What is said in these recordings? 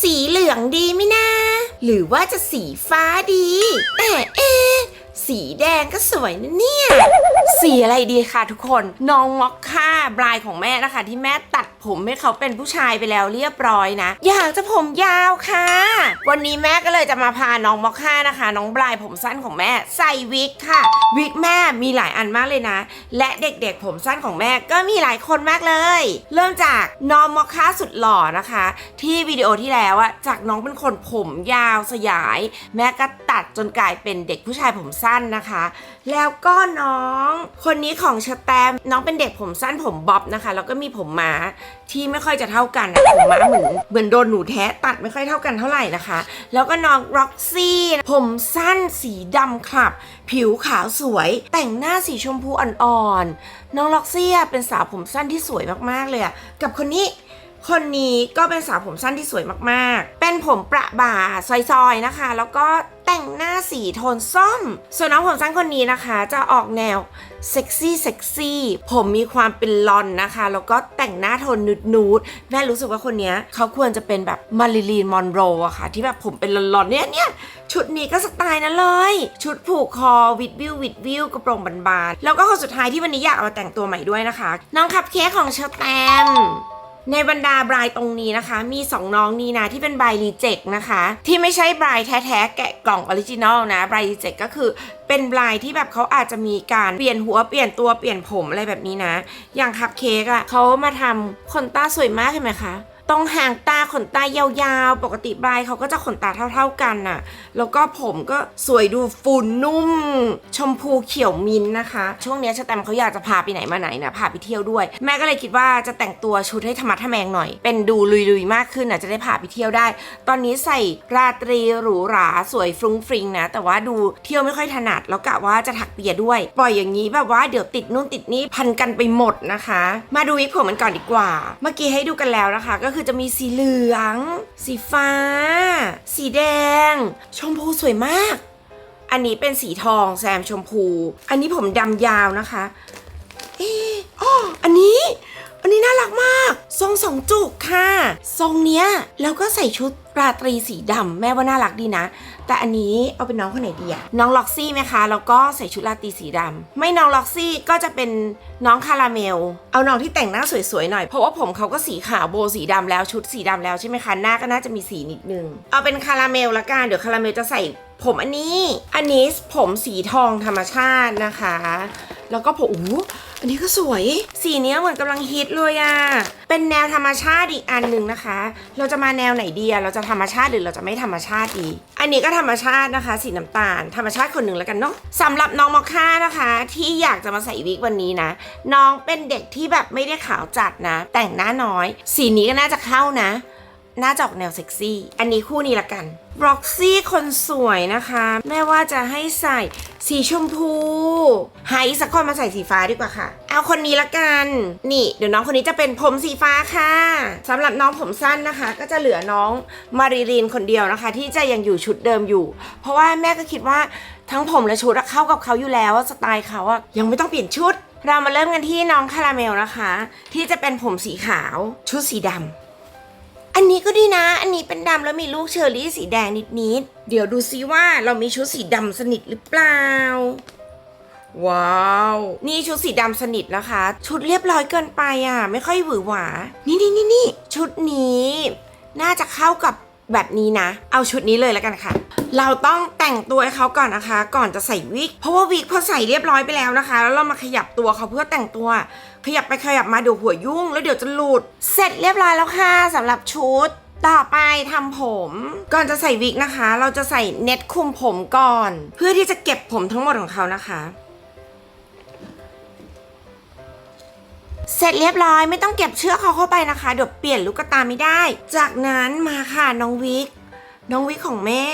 สีเหลืองดีไหมนะ หรือว่าจะสีฟ้าดี แต่เอะ สีแดงก็สวยนะเนี่ย สีอะไรดีคะทุกคน น้องมอคค่าบรายของแม่นะคะ ที่แม่ตัดผมให้เขาเป็นผู้ชายไปแล้วเรียบร้อยนะ อยากจะผมยาวค่ะ วันนี้แม่ก็เลยจะมาพาน้องมอคค่านะคะ น้องบรายผมสั้นของแม่ใส่วิกค่ะ วิกแม่มีหลายอันมากเลยนะ และเด็กๆผมสั้นของแม่ก็มีหลายคนมากเลย เริ่มจากน้องมอคค่าสุดหล่อนะคะ ที่วิดีโอที่แล้วอะจากน้องเป็นคนผมยาวสยาย แม่ก็ตัดจนกลายเป็นเด็กผู้ชายผมสั้นนะคะ แล้วก็น้องคนนี้ของชแตมน้องเป็นเด็กผมสั้นผมบ๊อบนะคะ แล้วก็มีผมม้าที่ไม่ค่อยจะเท่ากันอะผมม้าเหมือนเหมือนโดนหนูแท้ตัดไม่ค่อยเท่ากันเท่าไหร่นะคะ แล้วก็น้องร็อกซี่ผมสั้นสีดำคลับ ผิวขาวสวย แต่งหน้าสีชมพูอ่อนๆน้องล็อกซี่เป็นสาวผมสั้นที่สวยมากๆเลยอะกับคนนี้คนนี้ก็เป็นสาวผมสั้นที่สวยมากๆ เป็นผมประบ่าซอยๆนะคะ แล้วก็ แต่งหน้าสีโทนส้ม ส่วนน้องผมสั้นคนนี้นะคะ จะออกแนวเซ็กซี่เซ็กซี่ผมมีความเป็นลอนนะคะ แล้วก็แต่งหน้าโทนนูดๆแม่รู้สึกว่าคนนี้เขาควรจะเป็นแบบมาริลีนมอนโรอะค่ะ ที่แบบผมเป็นลอนๆเนี่ยเนี่ยชุดนี้ก็สไตล์นั้นเลย ชุดผูกคอวิดวิววิดวิวกระโปรงบานๆแล้วก็คนสุดท้ายที่วันนี้อยากเอามาแต่งตัวใหม่ด้วยนะคะ น้องคัพเค้กของเชอร์แตม ในบรรดาบรายตรงนี้นะคะ มีสองน้องนี้นะที่เป็นบรายรีเจ็คนะคะ ที่ไม่ใช่บรายแท้ๆแกะกล่องออริจินอลนะบรายรีเจ็คก็คือเป็นบรายที่แบบเขาอาจจะมีการเปลี่ยนหัวเปลี่ยนตัวเปลี่ยนผมอะไรแบบนี้นะ อย่างคัพเค้กอะ่ะเขามาทำคนตาสวยมากเห็นไหมคะ ตรงหางตาขนตายาวๆ ปกติบรายเขาก็จะขนตาเท่า ๆกันน่ะ แล้วก็ผมก็สวยดูฟูนุ่ม ชมพูเขียวมินนะคะ ช่วงเนี้ยชาแตมเขาอยากจะพาไปไหนมาไหนนะพาไปเที่ยวด้วย แม่ก็เลยคิดว่าจะแต่งตัวชุดให้ธรรมะทะแมงหน่อย เป็นดูลุยๆมากขึ้นน่ะจะได้พาไปเที่ยวได้ ตอนนี้ใส่ราตรีหรูหราสวยฟรุ้งฟริงนะ แต่ว่าดูเที่ยวไม่ค่อยถนัดแล้วกะว่าจะถักเปียด้วย ปล่อยอย่างนี้แบบว่าเดี๋ยวติดนู่นติดนี่พันกันไปหมดนะคะ มาดูวิกผมมันก่อนดีกว่า เมื่อกี้ให้ดูกันแล้วนะคะ ก็คือจะมีสีเหลือง สีฟ้า สีแดง ชมพูสวยมาก อันนี้เป็นสีทองแซมชมพู อันนี้ผมดำยาวนะคะ เอ๊ะอ้ออันนี้ อันนี้น่ารักมาก ทรงสองจุกค่ะ ทรงเนี้ย แล้วก็ใส่ชุด ราตรีสีดำแม่ว่าน่ารักดีนะ แต่อันนี้เอาเป็นน้องคนไหนดีอะน้องล็อกซี่ไหมคะ แล้วก็ใส่ชุดราตรีสีดำไม่น้องล็อกซี่ก็จะเป็นน้องคาราเมล เอาน้องที่แต่งหน้าสวยๆหน่อย เพราะว่าผมเขาก็สีขาวโบสีดำแล้วชุดสีดำแล้วใช่ไหมคะ หน้าก็น่าจะมีสีนิดนึง เอาเป็นคาราเมลละกัน เดี๋ยวคาราเมลจะใส่ผมอันนี้ อันนี้ผมสีทองธรรมชาตินะคะ แล้วก็ผมโอ้ อันนี้ก็สวย สีเนี้ยเหมือนกำลังฮิตเลยอะเป็นแนวธรรมชาติอีกอันหนึ่งนะคะ เราจะมาแนวไหนดีอะเราจะธรรมชาติหรือเราจะไม่ธรรมชาติดี อันนี้ก็ธรรมชาตินะคะ สีน้ำตาล ธรรมชาติคนหนึ่งแล้วกันเนาะสำหรับน้องมอคค่านะคะ ที่อยากจะมาใส่วิกวันนี้นะ น้องเป็นเด็กที่แบบไม่ได้ขาวจัดนะ แต่งหน้าน้อย สีนี้ก็น่าจะเข้านะ น่าจะออกแนวเซ็กซี่ อันนี้คู่นี้ละกันร็อกซี่คนสวยนะคะ แม่ว่าจะให้ใส่สีชมพูห้อีกสักคนมาใส่สีฟ้าดีกว่าค่ะ เอาคนนี้ละกัน นี่ เดี๋ยวน้องคนนี้จะเป็นผมสีฟ้าค่ะสำหรับน้องผมสั้นนะคะ ก็จะเหลือน้องมารีลีนคนเดียวนะคะ ที่จะยังอยู่ชุดเดิมอยู่ เพราะว่าแม่ก็คิดว่าทั้งผมและชุดเข้ากับเขาอยู่แล้วสไตล์เขาอะยังไม่ต้องเปลี่ยนชุด เรามาเริ่มกันที่น้องคาราเมลนะคะ ที่จะเป็นผมสีขาวชุดสีดำ อันนี้ก็ดีนะ อันนี้เป็นดำแล้วมีลูกเชอร์รี่สีแดงนิดๆ เดี๋ยวดูซิว่าเรามีชุดสีดำสนิทหรือเปล่า ว้าว นี่ชุดสีดำสนิทนะคะ ชุดเรียบร้อยเกินไปอะ ไม่ค่อยหวือหวา นี่นี่นี่นี่ชุดนี้ น่าจะเข้ากับแบบนี้นะ เอาชุดนี้เลยแล้วกันค่ะ เราต้องแต่งตัวให้เขาก่อนนะคะ ก่อนจะใส่วิก เพราะว่าวิกพอใส่เรียบร้อยไปแล้วนะคะ แล้วเรามาขยับตัวเขาเพื่อแต่งตัว ขยับไปขยับมาเดี๋ยวหัวยุ่ง แล้วเดี๋ยวจะหลุด เสร็จเรียบร้อยแล้วค่ะสำหรับชุดต่อไปทำผม ก่อนจะใส่วิกนะคะ เราจะใส่เน็ตคุมผมก่อน เพื่อที่จะเก็บผมทั้งหมดของเขานะคะ เสร็จเรียบร้อยไม่ต้องเก็บเชือกเขาเข้าไปนะคะเดี๋ยวเปลี่ยนลูกตาไม่ได้ จากนั้นมาค่ะน้องวิก น้องวิกของแม่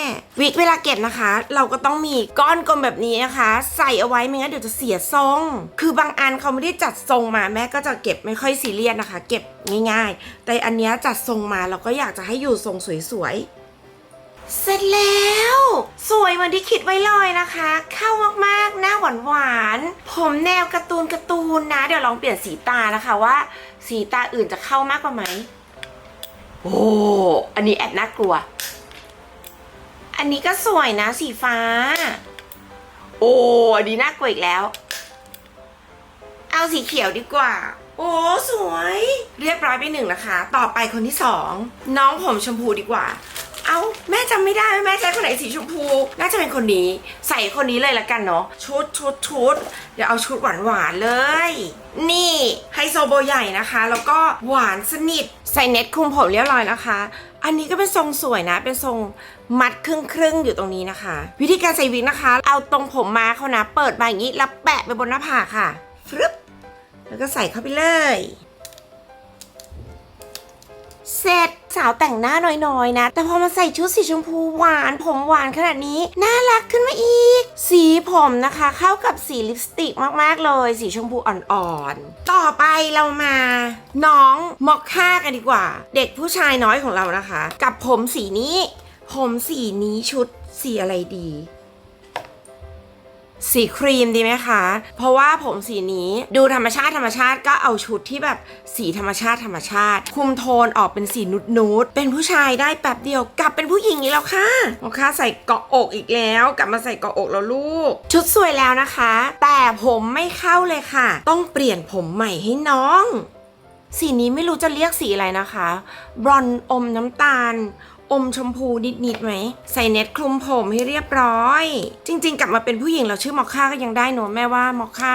วิกเวลาเก็บนะคะ เราก็ต้องมีก้อนกลมแบบนี้นะคะ ใส่เอาไว้ไม่งั้นเดี๋ยวจะเสียทรง คือบางอันเขาไม่ได้จัดทรงมาแม่ก็จะเก็บไม่ค่อยซีเรียสนะคะ เก็บง่ายๆ แต่อันนี้จัดทรงมาเราก็อยากจะให้อยู่ทรงสวยๆ เสร็จแล้ว สวยเหมือนที่คิดไว้เลยนะคะ เข้ามากๆ หน้าหวานๆ ผมแนวการ์ตูนการ์ตูนนะ เดี๋ยวลองเปลี่ยนสีตานะคะว่า สีตาอื่นจะเข้ามากกว่าไหมโอ้ อันนี้แอบน่ากลัว อันนี้ก็สวยนะสีฟ้า โอ้อันนี้น่ากลัวอีกแล้ว เอาสีเขียวดีกว่า โอ้สวย เรียบร้อยไปหนึ่งนะคะ ต่อไปคนที่สองน้องผมชมพูดีกว่า เอาแม่จำไม่ได้แม่ใช้คนไหนสีชมพู น่าจะเป็นคนนี้ ใส่คนนี้เลยละกันเนาะชุดชุดชุดเดี๋ยวเอาชุดหวานหวานๆเลย นี่ไฮโซโบใหญ่นะคะ แล้วก็หวานสนิทใส่เน็ตคลุมผมเรียบร้อยนะคะ อันนี้ก็เป็นทรงสวยนะ เป็นทรงมัดครึ่งครึ่งๆอยู่ตรงนี้นะคะ วิธีการใส่วิกนะคะ เอาตรงผมมาเขานะ เปิดมาอย่างนี้แล้วแปะไปบนหน้าผากค่ะฟรึบแล้วก็ใส่เข้าไปเลยเสร็จสาวแต่งหน้าน้อยๆนะ แต่พอมาใส่ชุดสีชมพูหวานผมหวานขนาดนี้ น่ารักขึ้นมาอีก สีผมนะคะเข้ากับสีลิปสติกมากๆเลย สีชมพูอ่อนๆ ต่อไปเรามาน้องมอกค่ากันดีกว่า เด็กผู้ชายน้อยของเรานะคะ กับผมสีนี้ ผมสีนี้ชุดสีอะไรดี สีครีมดีไหมคะ เพราะว่าผมสีนี้ดูธรรมชาติธรรมชาติก็เอาชุดที่แบบสีธรรมชาติธรรมชาติ คุมโทนออกเป็นสีนุดนูดๆเป็นผู้ชายได้แป๊บเดียวกลับเป็นผู้หญิงอีกแล้วค่ะโอเคใส่เกาะอกอีกแล้ว กลับมาใส่เกาะอกแล้วลูก ชุดสวยแล้วนะคะ แต่ผมไม่เข้าเลยค่ะ ต้องเปลี่ยนผมใหม่ให้น้อง สีนี้ไม่รู้จะเรียกสีอะไรนะคะ บรอนอมน้ำตาล อมชมพูนิดๆไหมใส่เน็ตคลุมผมให้เรียบร้อย จริง ๆ กลับมาเป็นผู้หญิงเราชื่อมอคค่าก็ยังได้เนแม่ว่ามอคค่า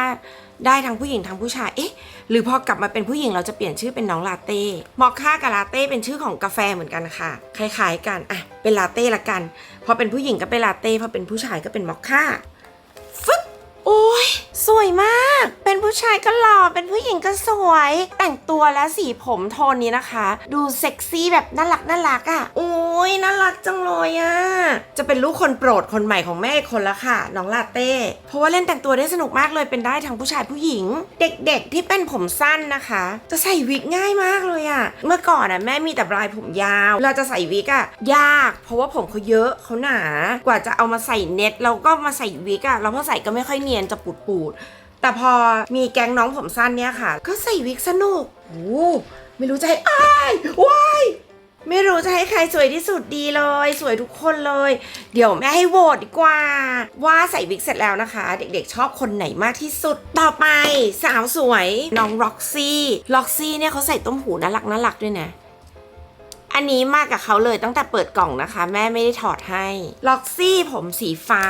ได้ทั้งผู้หญิงทั้งผู้ชาย เอ๊ะ หรือพอกลับมาเป็นผู้หญิงเราจะเปลี่ยนชื่อเป็นน้องลาเต้ มอคค่ากับลาเต้เป็นชื่อของกาแฟเหมือนกันค่ะ คล้ายๆกัน อะ เป็นลาเต้ละกัน พอเป็นผู้หญิงก็เป็นลาเต้ พอเป็นผู้ชายก็เป็นมอคค่าฟึ๊บโอ้ย สวยมาก เป็นผู้ชายก็หล่อ เป็นผู้หญิงก็สวย แต่งตัวและสีผมโทนนี้นะคะ ดูเซ็กซี่แบบน่ารักน่ารักอะ่ะ โอ้ยน่ารักจังเลยอะ่ะ จะเป็นลูกคนโปรดคนใหม่ของแม่คนละค่ะ น้องลาเต้ เพราะว่าเล่นแต่งตัวได้สนุกมากเลย เป็นได้ทั้งผู้ชายผู้หญิง เด็กๆที่เป็นผมสั้นนะคะ จะใส่วิกง่ายมากเลยอะ่ะ เมื่อก่อนอะแม่มีแต่ปลายผมยาว เราจะใส่วิกอะ่ะยาก เพราะว่าผมเขาเยอะเขาหนา กว่าจะเอามาใส่เน็ตแล้วก็มาใส่วิกอะ่ะเราพอใส่ก็ไม่ค่อยเนียนจะปูดปูดแต่พอมีแก๊งน้องผมสั้นเนี่ยค่ะ ก็ใส่วิกสนุกโอ้ไม่รู้จะให้อ้ายว้ายไม่รู้จะให้ใครสวยที่สุดดีเลย สวยทุกคนเลย เดี๋ยวแม่ให้โหวตดีกว่า ว่าใส่วิกเสร็จแล้วนะคะ เด็กๆชอบคนไหนมากที่สุด ต่อไปสาวสวยน้องล็อกซี่ล็อกซี่เนี่ยเขาใส่ต้มหูน่ารักน่ารักด้วยนะ อันนี้มากับเขาเลยตั้งแต่เปิดกล่องนะคะ แม่ไม่ได้ถอดให้ล็อกซี่ผมสีฟ้า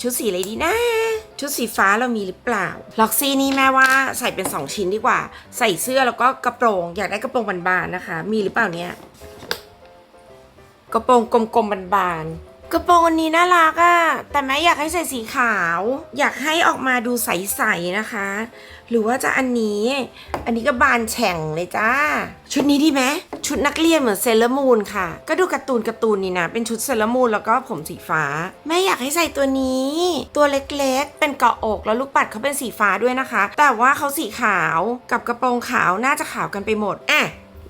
ชุดสีอะไรดีนะชุดสีฟ้าเรามีหรือเปล่า ล็อกซี่นี่แม่ว่าใส่เป็น 2 ชิ้นดีกว่า ใส่เสื้อแล้วก็กระโปรง อยากได้กระโปรงบานๆนะคะ มีหรือเปล่าเนี่ย กระโปรงกลมๆบานๆ กระโปรงอันนี้น่ารักอะแต่แม่อยากให้ใส่สีขาว อยากให้ออกมาดูใสๆนะคะ หรือว่าจะอันนี้ อันนี้ก็บานแฉ่งเลยจ้า ชุดนี้ดีไหมชุดนักเรียนเหมือนเซเลมูนค่ะ ก็ดูการ์ตูนการ์ตูนนี่นะ เป็นชุดเซเลมูนแล้วก็ผมสีฟ้า แม่อยากให้ใส่ตัวนี้ ตัวเล็กๆ เป็นเกาะอกแล้วลูกปัดเขาเป็นสีฟ้าด้วยนะคะ แต่ว่าเขาสีขาวกับกระโปรงขาวน่าจะขาวกันไปหมดอะ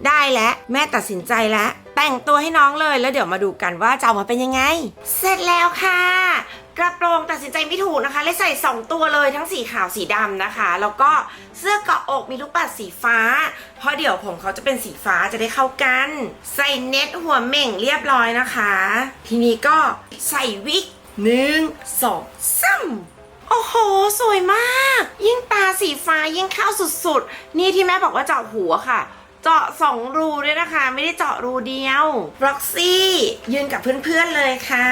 ได้แล้วแม่ตัดสินใจแล้วแต่งตัวให้น้องเลยแล้วเดี๋ยวมาดูกันว่าจะออกมาเป็นยังไง เสร็จแล้วค่ะ กระโปรงตัดสินใจไม่ถูกนะคะเลยใส่ 2 ตัวเลยทั้งสีขาวสีดำนะคะ แล้วก็เสื้อเกาะอกมีลูกปัดสีฟ้า เพราะเดี๋ยวผมเขาจะเป็นสีฟ้าจะได้เข้ากัน ใส่เน็ตหัวเหม่งเรียบร้อยนะคะ ทีนี้ก็ใส่วิกหนึ่งสองสามโอ้โห สวยมาก ยิ่งตาสีฟ้ายิ่งเข้าสุดๆ นี่ที่แม่บอกว่าเจาะหัวค่ะ เจาะสองรูด้วยนะคะ ไม่ได้เจาะรูเดียวร็อกซี่ยืนกับเพื่อนๆเลยค่ะ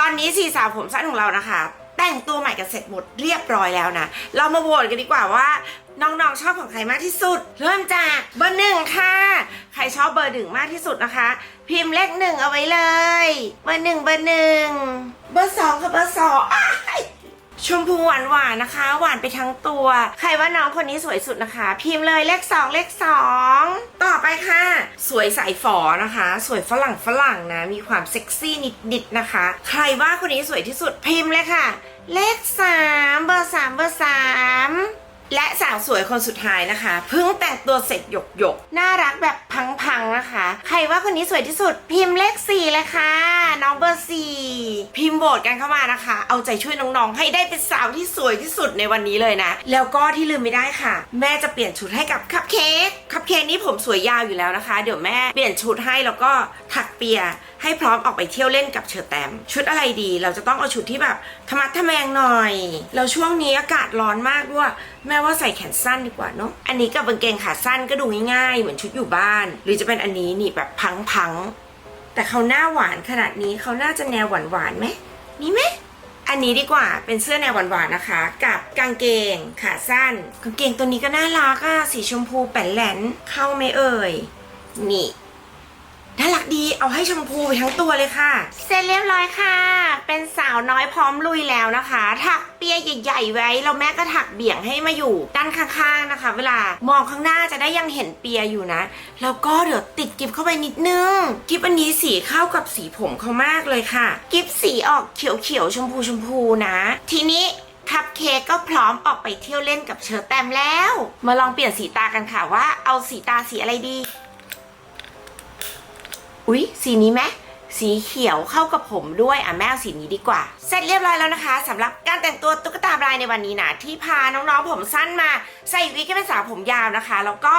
ตอนนี้สี่สาวผมสั้นของเรานะคะ แต่งตัวใหม่กันเสร็จหมดเรียบร้อยแล้วนะ เรามาโหวตกันดีกว่าว่าน้องๆชอบของใครมากที่สุด เริ่มจากเบอร์หนึ่งค่ะ ใครชอบเบอร์หนึ่งมากที่สุดนะคะ พิมพ์เลขหนึ่งเอาไว้เลย เบอร์หนึ่งเบอร์หนึ่งเบอร์สองกับเบอร์สองอ ชมพูหวานหวานๆนะคะ หวานไปทั้งตัว ใครว่าน้องคนนี้สวยสุดนะคะ พิมพ์เลยเลขสองเลขสองต่อไปค่ะ สวยสายฝอนะคะ สวยฝรั่งฝรั่งนะ มีความเซ็กซี่นิดๆนะคะ ใครว่าคนนี้สวยที่สุดพิมพ์เลยค่ะ เลขสามเบอร์สามเบอร์สาม และสาวสวยคนสุดท้ายนะคะเพิ่งแต่งตัวเสร็จหยกหยกน่ารักแบบพังๆนะคะ ใครว่าคนนี้สวยที่สุดพิมพ์เลขสี่เลยค่ะน้องเบอร์สี่พิมพ์โหวตกันเข้ามานะคะ เอาใจช่วยน้องๆ ให้ได้เป็นสาวที่สวยที่สุดในวันนี้เลยนะ แล้วก็ที่ลืมไม่ได้ค่ะ แม่จะเปลี่ยนชุดให้กับคัพเค้กคัพเค้กนี่ผมสวยยาวอยู่แล้วนะคะ เดี๋ยวแม่เปลี่ยนชุดให้แล้วก็ถักเปีย ให้พร้อมออกไปเที่ยวเล่นกับเชอแตม ชุดอะไรดีเราจะต้องเอาชุดที่แบบธรรมัดทะแมงหน่อยแล้วช่วงนี้อากาศร้อนมากด้วยแม่ว่าใส่แขนสั้นดีกว่าเนาะอันนี้กับกางเกงขาสั้นก็ดูง่ายๆ เหมือนชุดอยู่บ้าน หรือจะเป็นอันนี้นี่แบบพังๆแต่เขาหน้าหวานขนาดนี้เขาน่าจะแนวหวานๆไหมนี่ไหมอันนี้ดีกว่าเป็นเสื้อแนวหวานๆนะคะ กับกางเกงขาสั้น กางเกงตัวนี้ก็น่ารักอะสีชมพูแป่นแหลนเข้าไหมเอ่ยนี่ น่ารักดีเอาให้ชมพูไปทั้งตัวเลยค่ะ เสร็จเรียบร้อยค่ะ เป็นสาวน้อยพร้อมลุยแล้วนะคะ ถักเปียใหญ่ๆไว้แล้วแม่ก็ถักเบี่ยงให้มาอยู่ด้านข้างๆนะคะ เวลามองข้างหน้าจะได้ยังเห็นเปียอยู่นะ แล้วก็เดี๋ยวติดกิฟเข้าไปนิดนึง กิฟอันนี้สีเข้ากับสีผมเขามากเลยค่ะ กิฟสีออกเขียวๆชมพูชมพูนะ ทีนี้คัพเค้กก็พร้อมออกไปเที่ยวเล่นกับเชอร์แตมแล้ว มาลองเปลี่ยนสีตากันค่ะว่าเอาสีตาสีอะไรดี อุ๊ย สีนี้ไหมสีเขียวเข้ากับผมด้วยอะแม่เอาสีนี้ดีกว่า เสร็จเรียบร้อยแล้วนะคะสำหรับการแต่งตัวตุ๊กตาบรายในวันนี้นะที่พาน้องๆผมสั้นมา ใส่วิกให้เป็นสาวผมยาวนะคะ แล้วก็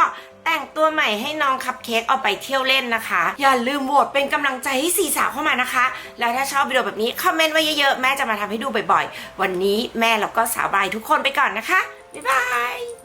แต่งตัวใหม่ให้น้องคัพเค้กเอาไปเที่ยวเล่นนะคะ อย่าลืมโหวตเป็นกำลังใจให้สี่สาวเข้ามานะคะ แล้วถ้าชอบวิดีโอแบบนี้คอมเมนต์ไว้เยอะๆแม่จะมาทำให้ดูบ่อยๆ วันนี้แม่แล้วก็สาวบายทุกคนไปก่อนนะคะบ๊ายบาย